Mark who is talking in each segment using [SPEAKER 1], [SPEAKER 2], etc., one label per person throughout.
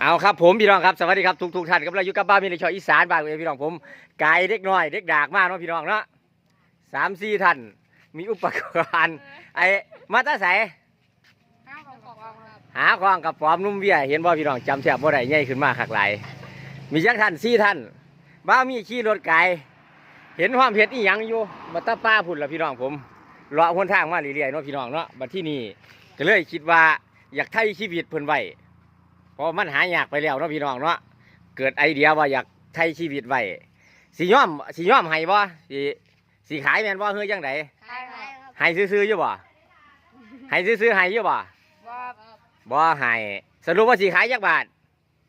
[SPEAKER 1] เอาครับผมพี่น้องครับสวัสดีครับทุกทุกๆท่านกับเราอยู่กับบ้านมีในชอยอีสานบ้านเองพี่น้องผมกายเด็กน้อยเด็กดากมากเนาะพี่น้องเนาะสามสี่ท่านมีอุปกรณ์ไอ้มาตาใสหาของกับปอมนุ่มเบี้ยเห็นบ่พี่น้องจำแทบบ่ได้ใหญ่ขึ้นมาขักหลายมีจักท่านสี่ท่านบ้ามีขี่รถไกเห็นความเห็ดอีหยังอยู่มาตาป้าพุ่นละพี่น้องผมเลาะหนทางมาเรื่อยๆเนาะพี่น้องเนาะบัดที่นี่ก็เลยคิดว่าอยากไถ่ชีวิตเพิ่นไว้เพ ราะมันหายากไปแล้วเนาะพี่น้องเนาะเกิดไอเดียว่าอยากไทยชีวิตไว้สีย่อมสีย่อมให้บ่สีสีขายแม่นบ่เฮ้ยจังได
[SPEAKER 2] ใช่ครับ
[SPEAKER 1] ให้ซื้อๆอยู่บ่ให้ซื้อๆให้อยู่บ่
[SPEAKER 2] ว่า
[SPEAKER 1] บ่ให้สรุปว่าสีขายจักบาท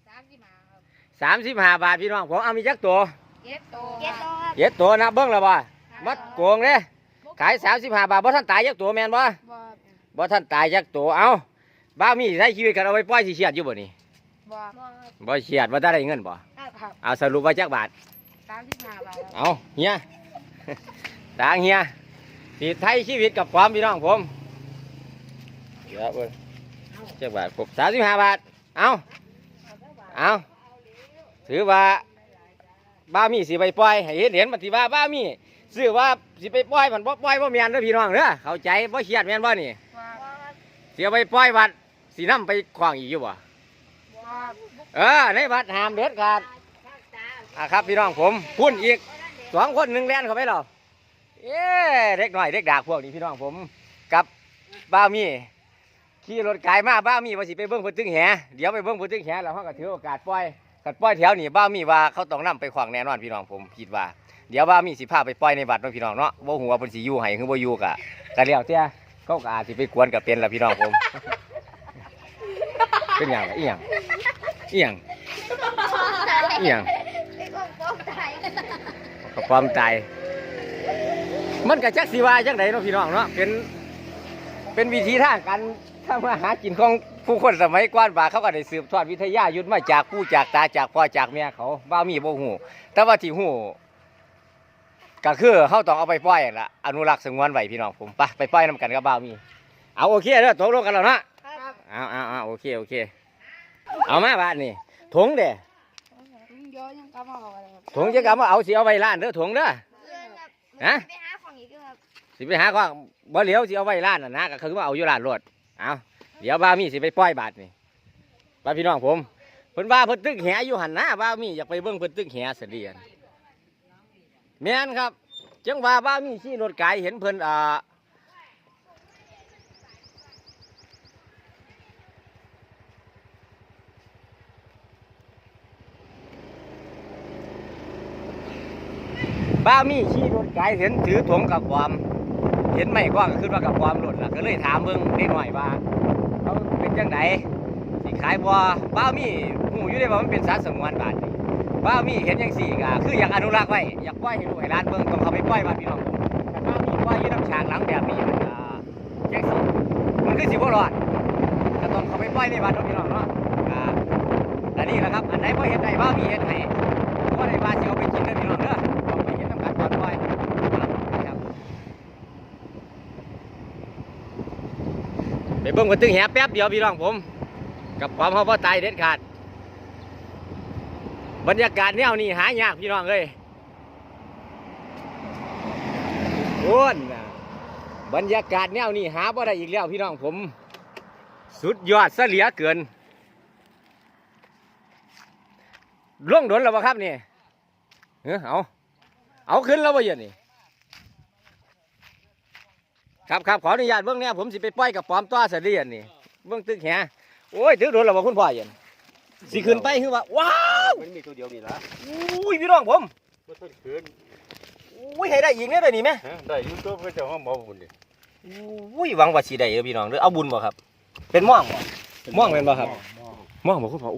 [SPEAKER 2] สามสิบห้าครับ
[SPEAKER 1] สามสิบห้าบาทพี่น้องผมเอามีจักตัว
[SPEAKER 2] เจ็ดโตเจ็ดโตครับ
[SPEAKER 1] เจ็ดตัวนะเบิ้งแล้วบ่มัดโกงเด้ขายสามสิบห้าบาทบ่ท่านตายจักตัวแม่นบ่
[SPEAKER 2] ว่า
[SPEAKER 1] บ่ท่านตายจักตัวเอาบ้ามีใช้ชีวิตกันเอาไว้ปล่อยสิเชียดอยู่บ่นี่
[SPEAKER 2] ว่า
[SPEAKER 1] บ่เชียดว่าได้เงินบ่
[SPEAKER 2] ครับ
[SPEAKER 1] เอาสรุปว่าจักบาท
[SPEAKER 2] สามสิบห้าบาทครับ
[SPEAKER 1] เอาเฮียต่างเฮียสีไทยชีวิตกับความพี่น้องผมเดี๋ยวเบิ่งเจ็ดบาทครบสามสิบห้าบาทเอาเอาถือว่าบ้ามีสิไปปล่อยให้เห็นเห็นปฏิว่าบ้ามีซื้อว่าสิไปปล่อยมันบ่ปล่อยบ่แม่นเด้อพี่น้องเด้อเข้าใจบ่เครียดแม่นบ่นี่
[SPEAKER 2] ว่า
[SPEAKER 1] เสียไปปล่อยวัดสีน้ำไปขวางอีกอยู่บ่
[SPEAKER 2] ว่า
[SPEAKER 1] เออในวัดห้ามเด็ดขาดอะครับพี่น้องผมพุ่นอีกสองคนหนึ่งแลนเขาไปแล้วเอ๊เด็กหน่อยเด็กดากพวกนี้พี่น้องผมกับบ้ามีขี่รถไกลมาบ้ามีว่าสิไปเบิ้งพื้นตึงแหเดี๋ยวไปเบิ้งพื้นตึงแหแล้วเขาก็ถือโอกาสปล่อยกัดปล่อยแถวนี้บ้ามีว่าเขาต้องนํไปขวางแน่นอนพี่น้องผมคิดว่าเดี๋ยวบ้ามีสิพาไปปล่อยในวัดเนาะพี่น้องเนาะบ่หัวาเพิ่นสิอยู่ให้คือบ่อยู่กะกะแล้วแต่เขาก็อาจสิไปกวนกับเป็นละพี่น้องผมเป็นหยังล่ะอีหยัง อีหยังอีหยัง
[SPEAKER 2] ไอ้ของป้องไทย
[SPEAKER 1] ก็ความตายมันก็จักสิว่าจังไดเนาะพี่น้องเนาะเป็น เป็นวิธีทางการทำมาหากินของผู้คนสมัยก่อนว่าเขาก็ได้สืบทอดวิทยายุทธมาจากผู้จากตาจากพ่อจากแม่เขาบ้ามีบ่ฮู้แต่ว่าที่ฮู้ก็คือเขาต้องเอาไปปล่อยนั่นละอนุรักษ์สงวนไว้พี่น้องผมไปไปปล่อยนํกันกับบ้ามี เอาโอเคเด้อตกลงกันแล้วนะครับเอาเอาเอาโอเคโอเค เอามาบ้านนี่ถุงเด้
[SPEAKER 2] เยอะยังกำมาเอาอะไรครับ
[SPEAKER 1] ถุงจะกลับมาเอาสิเอาไว้ร้านเด้อถุงเด้อฮะ
[SPEAKER 2] ไปหาของอีกครับ
[SPEAKER 1] สิไปหาข้างบ่เหลียวสิเอาไว้ร้านน่ะนะก็คือว่าเอาอยู่ร้านรถเอาเดี๋ยวบ้ามีสิไปปล่อยบาทนี่บ้าพี่น้องผมเพิ่นว่าเพิ่นตึกแหอยู่หันนะบ้ามีอยากไปเบิ่งเพิ่นตึกแหเสยเดียนแม่นครับจังว่าบ้ามีขี่รถไกลเห็นเพิ่นอ่า บ้ามีขี่รถไกลเห็นถือถุงกับความ เห็นไม่กว้างก็ขึ้นว่ากับความรถล่ะก็เลยถามเบิ่งเด็กหน่อยว่าเขาเป็นจังไดสิขายบ่บ้ามีหูอยู่ได้ว่ามันเป็นสัตว์สงวนบาดนี้บ้ามีเห็นจังสี่ก็คืออยากอนุรักษ์ไว้อยากปล่อยให้ลูกให้หลานเบิ่งต้องเขาไปปล่อยบ้านพี่น้องผมถ้าบ้ามีปล่อยยู่น้ำฉากหลังแบบนี้มันก็จังสี่มันคือสิบ่รอดก็ต้องเขาไปปล่อยในบ้านเนาะพี่น้องเนาะก็อันนี้แหละครับอันไหนบ่เห็นได้บ้ามีเห็นให้บ่ได้ว่าสิเอาไปกินเด้อพี่น้องเด้องไปเห็นน้ำกันก่อนปล่อยครับ ไป เบิ่งกันตึงแหแป๊บเดียวพี่น้องผม กับความเขาพ่อตายเด็ดขาด บรรยากาศแนวนี้หายากพี่น้องเลยโอ้นน่ะบรรยากาศแนวนี้หาบ่ได้อีกแล้วพี่น้องผม สุดยอดเสลียเกินล่วงดนแล้วบ่ครับนี่เออเอาเอาขึ้นแล้วบ่เย็นนี่ ครับครับขออนุญาตเบื้องเนี้ยผมสิไปปล่อยกับปอมต้อเสดียนนี่เบื้องตึกแหโอ้ยถือโดนแล้วบ่คุณพ่อเย็นสิขึ้นไปคือว่าว้าว
[SPEAKER 3] มันมีตัวเดียวนี่ละ
[SPEAKER 1] อุ้ยพี่น้องผม
[SPEAKER 3] บ่ต้นคืน
[SPEAKER 1] อุ้ยให้ได้อีกเนี่ยได้นี่ไหม
[SPEAKER 3] ฮะได้อยูทูบก็จะห้องหมอบุญนี่
[SPEAKER 1] อุ้ยหวังว่าสิได้เด้อพี่น้องเด้อเอาบุญบ่ครับ เป็นม่วงบ่ม่วงเป็นบ่ครับม่วงบ่คุณพ่อ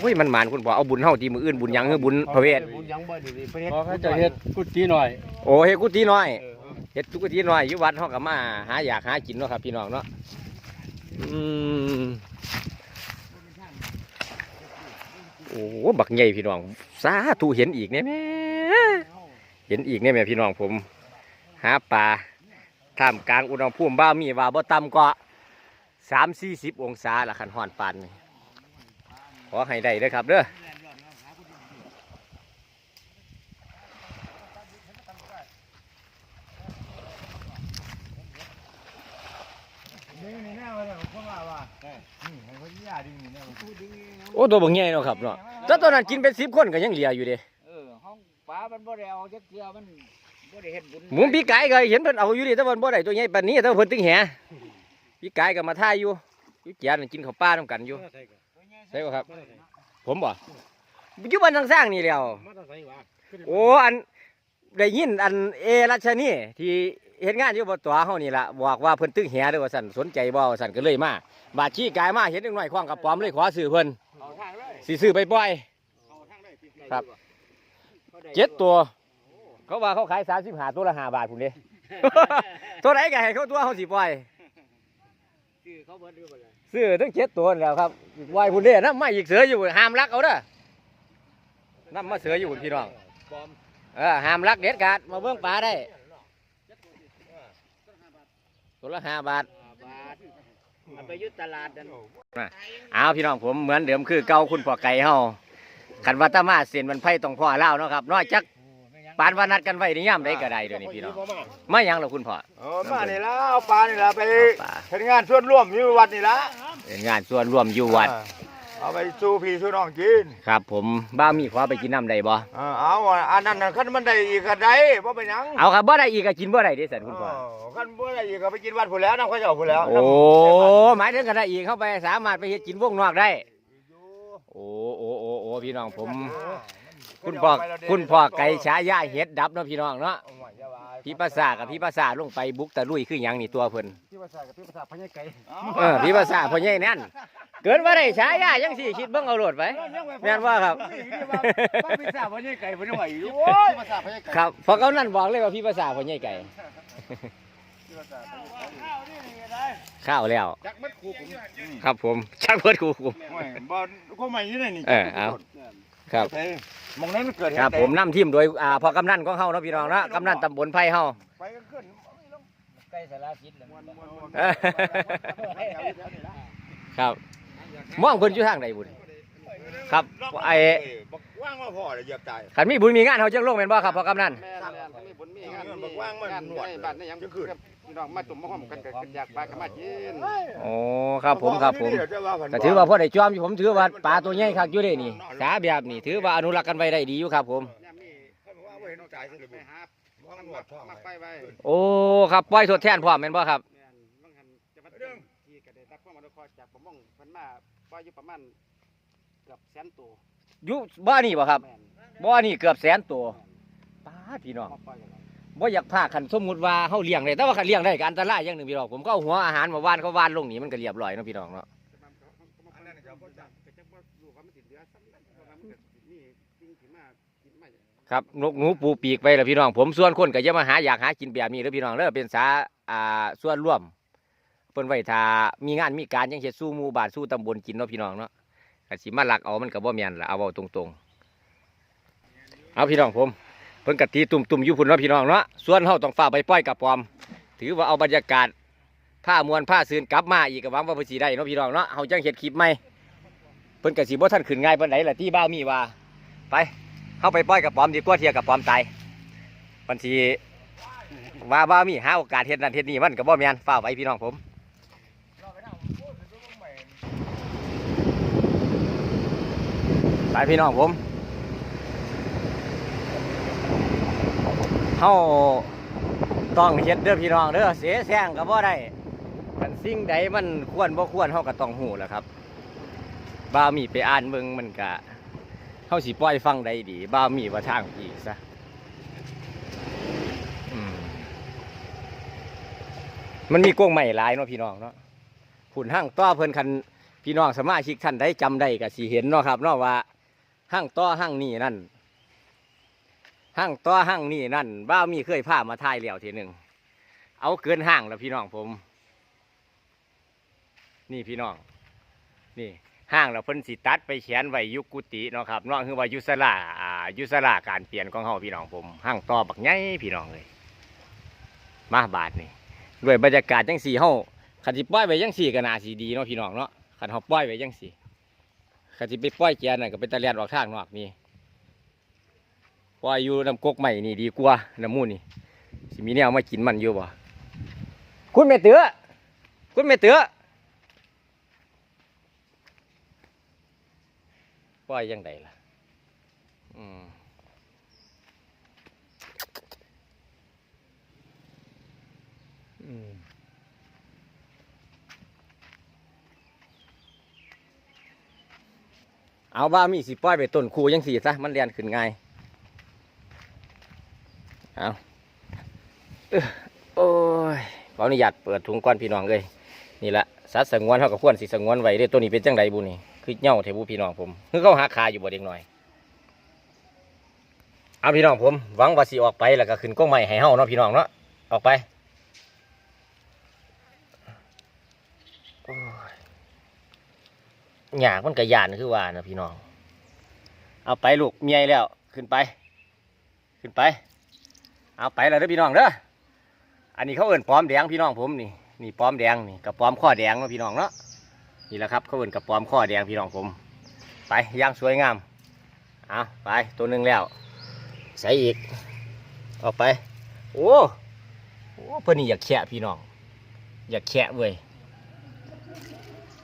[SPEAKER 1] โอ้ยมันหมานคุณพ่อเอาบุญเฮาที่มืออื่นบุญหยังคือบุญพระเวท
[SPEAKER 3] บุญยังบ่ดีๆประเทศ
[SPEAKER 4] พอเขาจะเฮ็ดกุฏิหน่อย
[SPEAKER 1] โอ้เฮ็ดกุฏิน้อย
[SPEAKER 3] เออ
[SPEAKER 1] เฮ็ดกุฏิน้อยอยู่วัดเฮาก็มา หาอยากหากินเนาะครับพี่น้องเนาะอืมโอ้บักใหญ่พี่น้องสาธุเห็นอีกเนี่ยแม่เห็นอีกเนี่ยแม่พี่น้องผม หาปลาท่ามกลางอุณหภูมิบ้ามีว่าบ่ต่ำกว่าสามสี่สิบองศาละคันห่อนปานขอให้ได้เด้อครับเด้อ
[SPEAKER 3] นี่นี่แน่ว่าเพราะว่าว่านี่ให้คนยาดึงนี่แน่ว่า
[SPEAKER 1] โอ้ตัวบางใหญ่เนาะครับเนาะแต่ตอนนั้นกินเป็นสิบคนก็ยังเหลืออยู่เด้
[SPEAKER 4] เออห้องปลามันบ่ได้เอาจักเทื่อมันบ่ได้เฮ็ดบุญ
[SPEAKER 1] หมุมพี่ไก่ก็เห็นเพิ่นเอาอยู่ดิแต่ว่าบ่ได้ตัวใหญ่ปานนี้แต่ว่าเพิ่นตึงแหพี่ไก่ก็มาท่ายอยู่อยู่แก่นกินข้าวปลานํกันอยู่ใช่บ่ครับ ผมบ่อยู่บ้านทางสร้างนี่แหล้ว
[SPEAKER 3] มาตั้งใส่ว่า
[SPEAKER 1] โอ้อันได้ยินอันเอรัชนีที่ เฮ็ดงานอยู่บ่ตัวเฮานี่ล่ะบอกว่าเพิ่นตึงแหด้อว่าซั่นสนใจบ่ว่าซั่นก็เลยมาบาดชี้กายมาเห็นเด็กน้อยคว้างกับปอมเลยขอซื้อเพิ่น
[SPEAKER 4] เอาทางเลย
[SPEAKER 1] สิซื้อไปปล่อย
[SPEAKER 4] เอาทางเลยพี่
[SPEAKER 1] ครับ เจ็ดตัว เขาว่าเขาขาย35ตัวละ5บาทพุ่นเด้ ตัวไหนก็ให้เขาตัวเฮาสิปล่อย
[SPEAKER 4] ซื้อเขาเบิดอยู่บ่ล่ะ
[SPEAKER 1] ซื้อทั้งเจ็ดตัวนี่แหล้วครับปล่อยพุ่นเด้นำมาอีกเสืออยู่ห้ามลักเอาเด้อนำมาเสืออยู่พี่น้อง
[SPEAKER 4] ปลอม
[SPEAKER 1] เออห้ามลักเด็ดขาดมาเบิ่งปลาได้ ตัวละ5บาท
[SPEAKER 4] ห้าบาทเอาไปอยุตลาดนั่น
[SPEAKER 1] เอาพี่น้องผมเหมือนเดิมคือเก่าคุณพ่อไก่เฮาขันวัตมาเสียนมันไพ่ต้องพ่อเล่าวเนาะครับนอกจากปานว่านัดกันไว้ในย่ำได้ก็ได้เดี๋ยวนี้พี่น้องไม่หยังหรอกคุณพ่อ
[SPEAKER 3] เออมานี่ละเอาปลานี่ละไป
[SPEAKER 1] ปลา
[SPEAKER 3] เฮ็ดงานส่วนร่วมอยู่วัดนี่ละ
[SPEAKER 1] เป็นงานส่วนรวมอยู่วัด
[SPEAKER 3] เอาไปสู่พี่สู่น้องกิน
[SPEAKER 1] ครับผมบ้ามีขอไปกินน้ำได้บ่
[SPEAKER 3] เออเอาอะอันนั้นน่ะคันมันได้อีกก็ได้บ่เป็นหยัง
[SPEAKER 1] เอาครับบ่ได้อีกก็กินบ่ได้เด้สันคุณพ่อ
[SPEAKER 3] เออคันบ่ได้อีกก็ไปกินวัดพุ่นแล้วน้ำเขาเจ้าพุ่นแล้ว
[SPEAKER 1] โอ้หมายถึงก็ได้อีกเข้าไปสามารถไปเฮ็ดกินวงนอกได้ โอ้โอ้โอ้โอ้พี่น้องผม คุณพ่อคุณพ่อไก่ฉายาเฮ็ดดับเนาะพี่น้องเนาะพี่ภาษากับพี่ภาษาลงไปบุกตะลุยคือหยังนี่ตัวเพิ่น
[SPEAKER 3] พี่ภาษากับพี่ภาษาพญาไก่
[SPEAKER 1] เออพี่ภาษาพ่อใหญ่นั่น เกินว่าได้ฉายาจังสี่คิดเบิ่งเอาโลดไปแม่นว่าครับ
[SPEAKER 3] พี่ภาษาพญาไก่เพิ่นว่าอยู่โอ้ยภาษาพญาไก่
[SPEAKER 1] ครับเพอเขานั่นบอกเลยว่าพี่ภาษาพ่อใหญ่ไก่ข้าวแล้ว
[SPEAKER 3] จักมัดครูผม
[SPEAKER 1] ครับผมชักเพิ่นกูกู
[SPEAKER 3] โอ้ยบ่ก็ไม่อยู่ในนี่
[SPEAKER 1] เออเอาครับ
[SPEAKER 3] เฮ้ยมองนั้นมันเกิดเห
[SPEAKER 1] ครับ
[SPEAKER 3] ตุใด
[SPEAKER 1] ผมนำทีมโดยอ่าพอกำนันของเฮาเนาะพี่น้องเนาะกำนันตำบลไผ่เฮา
[SPEAKER 3] ไปกันขึ้น
[SPEAKER 4] ใกล้สารทิศแล้ว
[SPEAKER 1] เออครับ มองเพิ่นอยู่ทางใดบุญครับไอ้
[SPEAKER 3] บอกว่างว่าพ่อเลยเหยียบตาย
[SPEAKER 1] คันมีบุญมีงานเฮาจังลงแม่นบ่ครับพอกำนัน
[SPEAKER 5] แม่นแม่นก็มีผลมีงาน
[SPEAKER 3] บอกว่างมัน
[SPEAKER 5] งาน
[SPEAKER 3] หนวด
[SPEAKER 5] ในบ้านในหยัง
[SPEAKER 3] จะขึ้น
[SPEAKER 5] พี่น้องมาจุ่มมาห้อมกันเกิดขึ้นอยากปลาก็มากิน
[SPEAKER 1] โอ้ครับผมครับผม
[SPEAKER 3] เดี๋ยวจะว่ากัน
[SPEAKER 1] ก็ถือว่าพ่อได้จอมอยู่ผมถือว่าปลาตัวใหญ่คักอยู่เด้นี่สาแบบนี้ถือว่าอนุรักษ์กันไว้ได้ดีอยู่ครับ ผม
[SPEAKER 5] เนี่ยมี
[SPEAKER 3] เขาบอกว่าบ่เห็นจ่ายสิ
[SPEAKER 5] ไปหา
[SPEAKER 3] ว่าง
[SPEAKER 5] มัน
[SPEAKER 3] หนวดท้อง
[SPEAKER 5] มาไปไว้
[SPEAKER 1] โอ้ครับปล่อยทดแทนพร้อมแม่นบ่ครับ
[SPEAKER 5] แม่นบางหันจะมาเรื่องที่ก็ได้รับความอนุเคราะห์จากประมงเพิ่นมา ปล่อยอยู่ประมาณเกือบแสนตัว
[SPEAKER 1] อยู่บ่นี่บ่ครับ
[SPEAKER 5] แม่น
[SPEAKER 1] บ่นี่เกือบแสนตัวปาดพี่น้อง
[SPEAKER 5] มาปล่อยกันแล้ว
[SPEAKER 1] บ่อยากพาคันสมมุติว่าเฮาเลี้ยงได้แต่ว่าคันเลี้ยงได้ก็อันตรายอย่างหนึงพี่น้องผมก็เอาหัวอาหารมาวานเขาวานลงนี่มันก็เรียบร้อยเนาะพี่น้องเนาะ
[SPEAKER 5] อันนั้นก็บ่จักก็จักว่ารู้ว่ามันสิเหลือซ้ำนั้นเพราะว่ามันก็สิมีสิ่งที่มากินมา
[SPEAKER 1] ครับนกหนูปูปีกไปแล้วพี่น้องผมส่วนคนก็อย่ามาหาอยากหากินแบบนี้เด้อพี่น้องเด้อเป็นสาอ่าส่วนร่วม เพิ่นไว้ถ้ามีงานมีการยังเฮ็ดสู้หมู่บ้านสู้ตำบลกินเนาะพี่น้องเนาะก็สิมาลักเอามันก็บ่แม่นล่ะเอาเว้าตรงๆเอาพี่น้องผมเพิ่นกะตีตุ่มๆอยู่พุ่นเนาะพี่น้องเนาะส่วนเฮาต้องฟ้าไปปล่อยกับปอม ถือว่าเอาบรรยากาศผ้ามวลผ้าซืนกลับมาอีกก็หวังว่าเพิ่นสิได้เนาะพี่น้องเนาะเฮาจังเฮ็ดคลิปใหม่เพิ่นก็สิบ่ทันขึ้นง่ายปานใดล่ะที่บ้าวมีว่าไปเฮาไปปล่อยกับปอมดีกว่าเทียกับปอมตายมันสิว่าบ้าวมีหาโอกาสเฮ็ดนั่นเฮ็ดนี่มันก็บ่แม่นฟ้าไว้พี่น้องผม ไปพี่น้องผมเฮาต้องเฮ็ดเด้อพี่น้องเด้อเสียแซงก็บ่ได้คันสิ่งใดมันควรบ่ควรเฮาก็ต้องฮู้แหล้วครับบ่าวมีไปอ่านเบิ่งมันก็เฮาสิปล่อยฟังได้ดีบ่าวมีว่าทางพี่ซะมันมีกวงใหม่หลายเนาะพี่น้องเนาะหุ่นห้างต้อเพิ่นคันพี่น้องสมาชิกท่านได้จำได้ก็สิเห็นเนาะครับเนาะว่า ห้างต่อห้างนี่นั่นห้างต่อห้างนี่นั่นบ้ามีเคยพามาถ่ายแล้วทีหนึ่งเอาเกินห้างแล้วพี่น้องผม นี่พี่น้อง นี่ห้างแล้วเพิ่นสิตัดไปเขียนไว้ยุกุติเนาะครับเนาะคือว่ายุสลาอ่ายุสลาการเปลี่ยนของเฮาพี่น้องผมห้างต่อบักใหญ่พี่น้องเลยมาบาทนี่ด้วยบรรยากาศจังสี่เฮาขันสิปล่อยไว้ยังสี่ก็น่าสีดีเนาะพี่น้องเนาะขันเขาปล่อยไว้ยังสี่ ขขันสิไปปล่อยแกนั่นก็เป็นตะเลียนออกทางนอกนี่ปล่อยอยู่น้ำกกใหม่นี่ดีกว่าน้ำมูนี่สิมีแนวมากินมันอยู่บ่คุณแม่เตือคุณแม่เตือปล่อยยังไงล่ะอืมอืม เอาว่ามีสิปล่อยไปต้นคูยังสีซะมันเรียนขึ้นง่ายเอาเออโอ้ยขออนุญาตเปิดถุงก้อนพี่น้องเลยนี่ละสัตว์สงวนเท่ากับควรสิสงวนไว้เด้ตัวนี้เป็นจังไดบุนี่คือเหย่าเทบุพี่น้องผมคือเขาหาคาอยู่บ่เด็กหน่อยเอาพี่น้องผมหวังว่าสิออกไปแล้วก็ขึ้นก้องใหม่ให้เฮาเนาะพี่น้องเนาะออกไปโอ้ย หยากมันกระยานคือว่านะพี่น้อง เอาไปลูกเมียแล้ว ขึ้นไป ขึ้นไป เอาไปแล้วเด้อพี่น้องเด้ออันนี้เขาเอิ่นปลอมแดงพี่น้องผมนี่นี่ปลอมแดงนี่กับปลอมข้อแดงนาะพี่น้องเนาะนี่แหละครับเขาเอิ่นกับปลอมข้อแดงพี่น้องผม ไปย่างสวยงามเอาไปตัวหนึ่งแล้วใส่อีกเอาไป โอ้โอ้เพื่อนนี่อยากแคะพี่น้อง อยากแคะเว้ย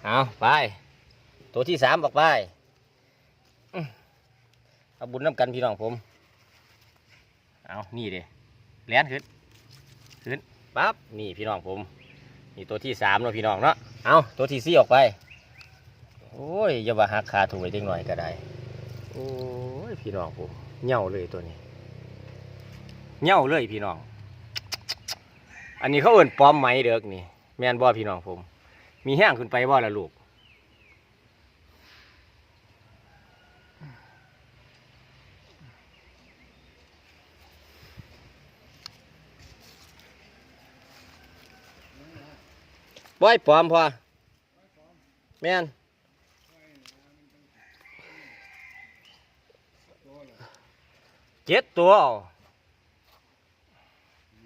[SPEAKER 1] เอาไป ตัวที่สามบอกไปเอาบุญน้ำกันพี่น้องผม เอานี่เด้แลนขึ้นขึ้นปั๊บนี่พี่น้องผม นี่ตัวที่สามเนาะพี่น้องเนาะเอาตัวที่สี่ออกไป โอ้ยอย่าว่าหักขาถูกไว้จังหน่อยก็ได้ โอ้ยพี่น้องผมเหย่าเลยตัวนี้เหย่าเลยพี่น้อง อันนี้เขาเอิ่นปลอมไหมเด็กนี่ แม่นบ่พี่น้องผม มีแห้งขึ้นไปบ่ละลูก บ่อยปลอมพอแม่นเจ็ดตัวเอา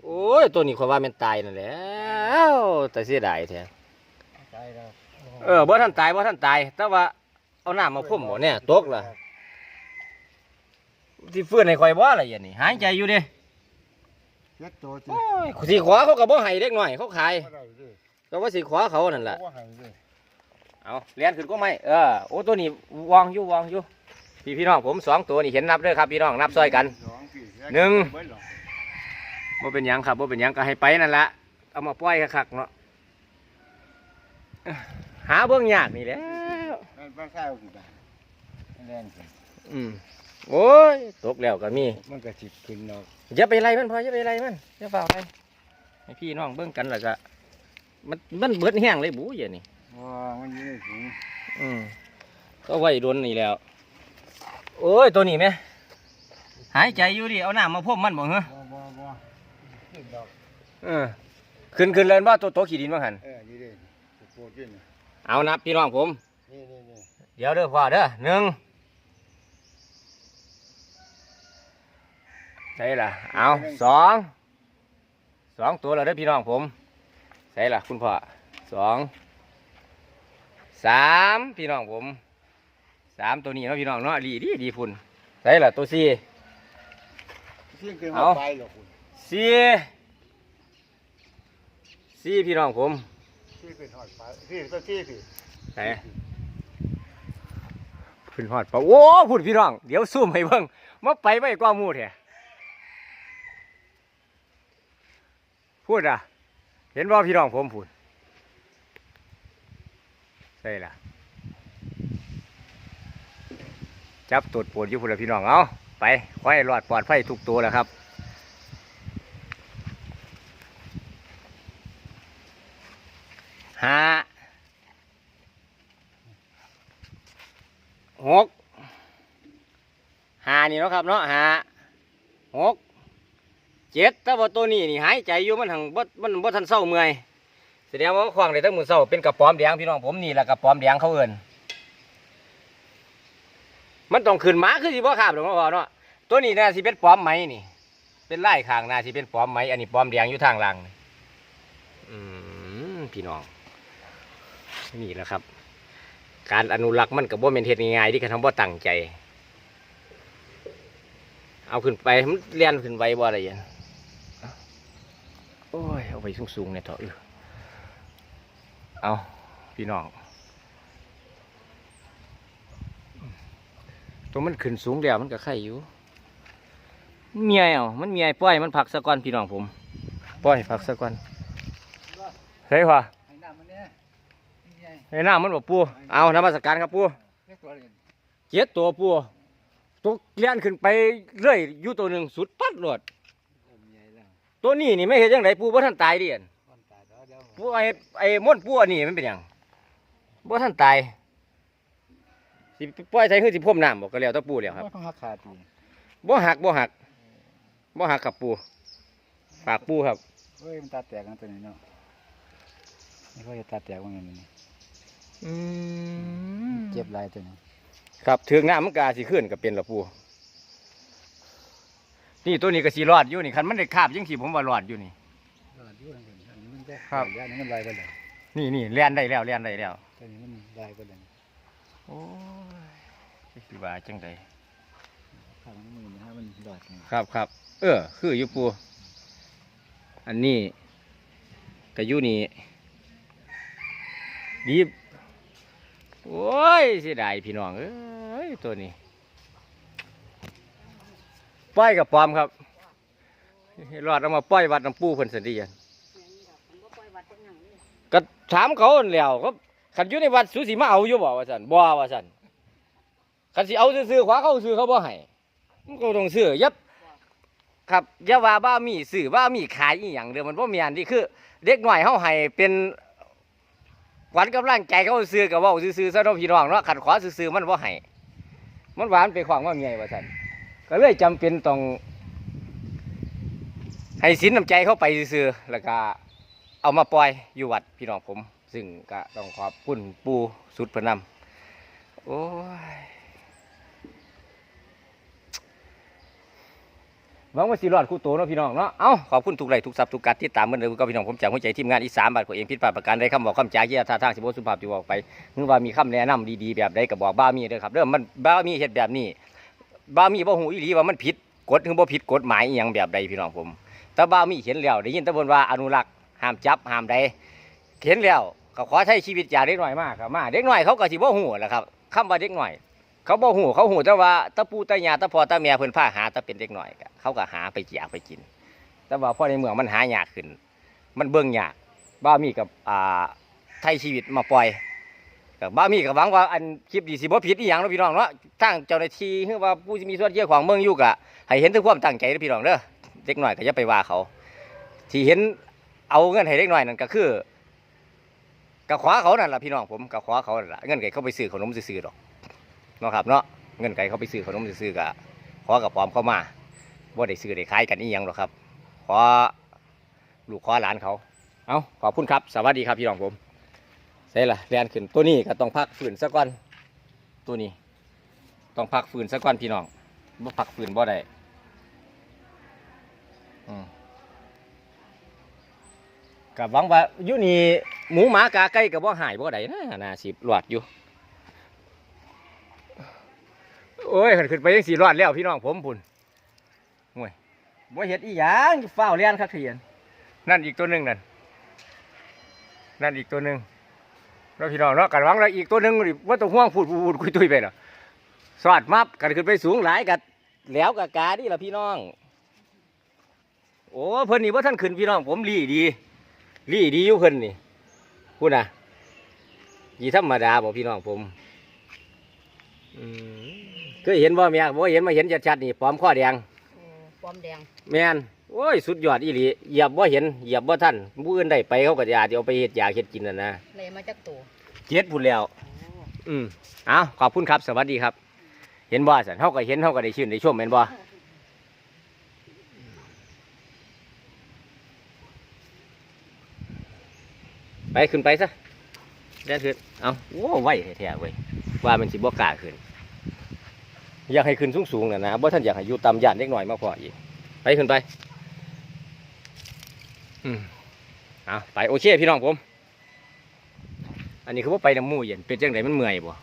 [SPEAKER 1] โอ้ย ตัวนี้เขาว่าแมันตายนั่นแหล้วแต่เสียดายแท้
[SPEAKER 3] ใจแล้ว
[SPEAKER 1] เออบ่ท่านตายบ่ท่านตาย แต่ว่าเอาน้ำมาพุ่มบ่เนี่ยตกล่ะที่ฟื้นให้ข่อยบ่ล่ะอย่างนี้หายใจอยู่เด้
[SPEAKER 3] เจ็ดตัวจิ
[SPEAKER 1] โอ้ยสิขอเขาก็บ่ให้เด็กน้อย เขาขาย
[SPEAKER 3] บ่ได้ดิ
[SPEAKER 1] ก็ว่าสิขอเขานั่นล่ะ
[SPEAKER 3] บ่ให้ดิ
[SPEAKER 1] เอาเลี้ยนขึ้นก็ไม่เออโอ้ตัวนี้วางอยู่วางอยู่พี่พี่น้องผมสองตัวนี่เห็นนับเด้อครับพี่น้องนับซอยกัน
[SPEAKER 3] สองสี่
[SPEAKER 1] หนึ่ง
[SPEAKER 3] เบิดหรอ
[SPEAKER 1] ว่าเป็นหยังครับว่าเป็นหยังก็ให้ไปนั่นละเอามาปล่อยคักๆเนาะหาเบื้องยากนี่แหล้ว
[SPEAKER 3] นั่นบ้านข้าวกี่บาทแรงขึ้น
[SPEAKER 1] อืมโอ้ยตกแล้วก็มี
[SPEAKER 3] มันก็สิขึ้นเนาะ
[SPEAKER 1] อย่าไปไล่มันพออย่าไปไล่มันอย่าฝ่าไปให้พี่น้องเบิ่งกันแล้วก็ มันมันเบิดแห้งเลยบูอย่านี่
[SPEAKER 3] ว้ามันอยู่ในถุง
[SPEAKER 1] อืมก็ไว้โดนนี่แล้วโอ้ยตัวนี้ไหมหายใจอยู่ดิเอาน้ำมาพ่มมันบ่เหรอ
[SPEAKER 3] บ่บ่บ่ขึ้นดอก
[SPEAKER 1] เออขึ้นขึ้นเลยว่าตัวโตขี่ดินว่าหัน
[SPEAKER 3] เออนี่เด้โปรตีน
[SPEAKER 1] เอานับพี่น้องผม
[SPEAKER 3] นี่นี่นี่
[SPEAKER 1] เดี๋ยวเด้อพ่อเด้อหนึ่งใช่ล่ะเอาสองสองตัวแล้วเด้อพี่น้องผม ใช่ล่ะคุณพ่อสองสามพี่น้องผมสามตัวนี้เนาะพี่น้องเนาะดีดีดีพุ่นใช่ล่ะตัวสี่
[SPEAKER 3] เสียงขึ้น
[SPEAKER 1] เอา
[SPEAKER 3] มาไปหรอกคุณ
[SPEAKER 1] สี่สี่พี่น้องผม
[SPEAKER 3] ที่ขึ้นหอดไปที่ก็ที่สิ
[SPEAKER 1] ไหนขึ้นฮอดปะโอ้พูดพี่น้อง เดี๋ยวซูมให้เบิ่งมาไปไว้กว่าหมูแท้พูดอะ เห็นว่าพี่น้องผมพูดใช่ล่ะ จับตรวจปวดอยู่พุ่นละพี่น้องเอาไปขอให้รอดปลอดภัยทุกตัวแล้วครับห้าหกห้านี่เนาะครับเนาะห้าหก เจ็ดแต่ว่าตัวนี้นี่หายใจอยู่มันหังบ่มันบ่ทันเศร้าเมื่อยแสดงว่าควางได้ทั้งมือเศร้าเป็นกระป๋อมแดงพี่น้องผมนี่แหละกระป๋อมแดงเขาเอินมันต้องขึ้นมาคือสิบ่ขาบหรอกเนาะพ่อเนาะตัวนี้น่าสิเป็นปลอมไหมนี่ เป็นไล่ขางน่าสิเป็นปลอมไหมอันนี้ปลอมแดงอยู่ทางหลังอืมพี่น้อง นี่แหละครับ การอนุรักษ์มันกับว่เป็นเฮ็ดง่ายๆที่กระทำว่ตั้งใจ เอาขึ้นไปมันเลียนขึ้นไปบ่อะไรอย่างโอ้ ไปสูงๆเนี่ยเถอะเออเอาพี่น้อง ตัวมันขึ้นสูงแล้วมันก็ไข่อยู่มันเมียเอามันเมียปล่อยมันผักสะก่อนพี่น้องผมปล่อยผักสะก่อนเฮ้ยว่ะ
[SPEAKER 4] ไอ้น้ำมันเนี่ยนี่ไง
[SPEAKER 1] เฮ้ยน้ามันบอกปูเอานมัสการครับปู
[SPEAKER 4] เจ็
[SPEAKER 1] ดตัวปูตัวเลี้ยนขึ้นไปเรื่อยอยู่ตัวหนึ่งสุดปัดโลด
[SPEAKER 4] โอ้มใหญ่แล้ว
[SPEAKER 1] ตัวนี้นี่ไม่เห็นยังไงปูบ่ท่านตายดิอัน
[SPEAKER 4] คนตายแล้วเดี๋ยว
[SPEAKER 1] ปูไอ้ไอ้ม่วนปูอันนี้มันเป็นหยังบ่ท่านตายสิปล่อยใส่คือสิพ่มน้ำบอกก็แล้วแตัวปูแล้วครับ
[SPEAKER 4] ไม่ต้องหักขาดที
[SPEAKER 1] บ่หักบ่หักบ่หักกับปูฝากปูครับ
[SPEAKER 4] เฮ้ยมันตาแตกกันตัวนี้เนาะนี่ก็จะตาแตกว่าไงนี่
[SPEAKER 1] อืม
[SPEAKER 4] เจ็บหลายตัวนี้
[SPEAKER 1] ครับถึงน้ำมันกอาสิขึ้นก็เป็นละปู นี่ตัวนี้ก็สิรอดอยู่นี่คันมันได้คาบยังสิผมว่ารอดอยู่นี่
[SPEAKER 4] รอดอยู่นั่นเองอันนี้มันจะ
[SPEAKER 1] ครับ
[SPEAKER 4] ยานี่มันลายไปเลย
[SPEAKER 1] นี่นี่เลียนได้แล้วเลียนได้แล้ว
[SPEAKER 4] ตัวนี้มันลายไปเลย
[SPEAKER 1] โอ้ยสิว่าจังได
[SPEAKER 4] ข้างมันมีนะมันรอดนี่
[SPEAKER 1] ครับครับเออ คืออยู่ปูอันนี้ก็อยู่นี่ดีบโอ้ยเสียดายพี่น้องเอ้ยตัวนี้ ปล่อยกับปลอมครับรอดเอามาปล่อยวัดน้ำปูเพิ่นสันติยันก็ถามเขาหั่นแหล้วครับขันอยู่ในวัดสุสีมาเอาอยู่บ่ว่าสันบ่ว่าสันขันสิเอาซื้อขวาเขาซื้อเขาบ่ให้มันก็ต้องซื้อยับครับยาว่าบ้ามีสื่อบ้ามีขายอีหยังเด้อมันบ่มีอันที่คือ เด็กหน่อยเฮาให้เป็นขวัญกำลังใจเขาซื้อกับว้าซื่อๆซะเนาะพี่น้องเนาะขัดขวาซื่อๆมันบ่ให้มันหวานไปขวางว่าเมียว่าซั่น ก็เลยจำเป็นต้อง ให้สินน้ำใจเข้าไปซื่อแล้วก็เอามาปล่อยอยู่วัดพี่น้องผม ซึ่งก็ต้องขอบคุณปู่สุดเพนนำโอ้ยหวังว่าสิรอดคู่โตเนาะพี่น้องเนาะ เอ้าขอบคุณทุกไลทุกซับทุกการที่ตามเหมือนเดิมก็พี่น้องผมจากหัวใจทีมงานอีสานบาทผมเองผิดพลาประการใดคำบอกคำจาเยี่ยท่าทางสิบสุภาพที่บอกไปนึกว่ามีคำแนะนำดีๆแบบใดก็บอกบ้ามีเด้อครับเด้อมันบ้ามีเฮ็ดแบบนี้ บ้ามีบ่หูอีหลีว่ามันผิดกฎหรือบ่ผิดกฎหมายอหยังแบบใดพี่น้องผม แต่บ้ามีเห็นแล้วได้ยินแต่เพิ่นว่าอนุรักษ์ห้ามจับห้ามใดเห็นแล้วก็ขอใช้ชีวิตจาเด็กหน้อยมากครับมาเด็กหน้อยเขาก็สิบ่หูแหละครับคำว่าเด็กหน้อย เขาบ่หูเขาหูแต่ว่าตะปูตะยาตะพอตะแม่เพิ่นพาหาแตะเป็นเด็กหน้อยก็เขาก็หาไปอยากไปกิน แต่ว่าพอในเมืองมันหายากขึ้น มันเบิ่งยากบ้ามีกับอ่าไทยชีวิตมาปล่อย กับบ้ามีกับหวังว่าอันคลิปดีสิบ่ผิดอีหยังเนาะพี่น้องเนาะทางเจ้าหน้าที่หรือว่าผู้ที่มีส่วนเกี่ยวของเมืองอยู่กะให้เห็นถึงความตั้งใจเด้อพี่น้องเด้อเด็กน้อยก็อย่าไปว่าเขา ที่เห็นเอาเงินให้เด็กน้อยนั่นก็คือกับขวาเขานั่นล่ะพี่น้องผมกับขวาเขานั่นล่ะเงินไก่เขาไปซื้อขนมซื้อๆดอกเนาะครับเนาะเงินไก่เขาไปซื้อขนมซื้อๆกะขอกับปลอมเข้ามาบ่ได้ซื้อได้ขายกันอีหยังหรอกครับขอลูกขอหลานเขาเอาขอบคุณครับ สวัสดีครับพี่น้องผม ใช่ละเรียนขึ้นตัวนี้ก็ต้องพักฝืนซะก่อนตัวนี้ ต้องพักฝืนซะก่อนพี่น้องบ่พักฝืนบ่ได้กับหวังว่าอยู่นี่หมูหมากาไก่กับบ่หายบ่ได้นะน่าสิหลอดอยู่โอ้ยขันขึ้นไปยังสี่รอดแล้วพี่น้องผมพุ่นโอ้ยบ่เห็ดอีหยังเฝ้าเลียนคักเทียนนั่นอีกตัวหนึ่งนั่นนั่นอีกตัวหนึ่ง แล้วพี่น้องเนาะกันหวังแล้วอีกตัวหนึ่งนี่ว่าต้องห่วงพูดพูดพูดคุยตุยไปเนาะสอดมับกันขึ้นไปสูงหลายกัดแล้วกับกาดิล่ะพี่น้อง โอ้เพิ่นนี่ว่าท่านขึ้นพี่น้อง ผมรีดีรีดีอยู่เพิ่นนี่พูดนะยีธรรมดาบอกพี่น้องผมอืมเคยเห็นบ่เมียบ่เห็นมาเห็นชัดๆนี่ปลอมข้อแดง
[SPEAKER 2] ปอมแดง
[SPEAKER 1] แม่นโอ้ยสุดยอดอีหลีเหยียบบ่เห็นเหยียบบ่ทันผู้อื่นได้ไปเขาก็อาจจะเอาไปเฮ็ดยาเฮ็ดกินน่ะนะ
[SPEAKER 2] เลย มาจากตัว
[SPEAKER 1] เจ็ดพุ่นแล้ว อืมเอาขอบคุณครับ สวัสดีครับ เห็นบ่สันเฮาก็เห็นเฮาก็ได้ชื่นได้ชมแม่นบ่ไปขึ้นไปซะเดินขึ้น เอาโอ้ไวแท้ๆเว้ยว่ามันสิบ่กล้าขึ้น อยากให้ขึ้นสูงๆน่ะนะบ่ท่านอยากให้อยู่ต่ำย่านเล็กน้อยมากกว่าอีก ไปขึ้นไป อืมเอาไปโอเคพี่น้องผม อันนี้คือว่าไปน้ำมูเย็นเป็นจังไรมันเมื่อยบ่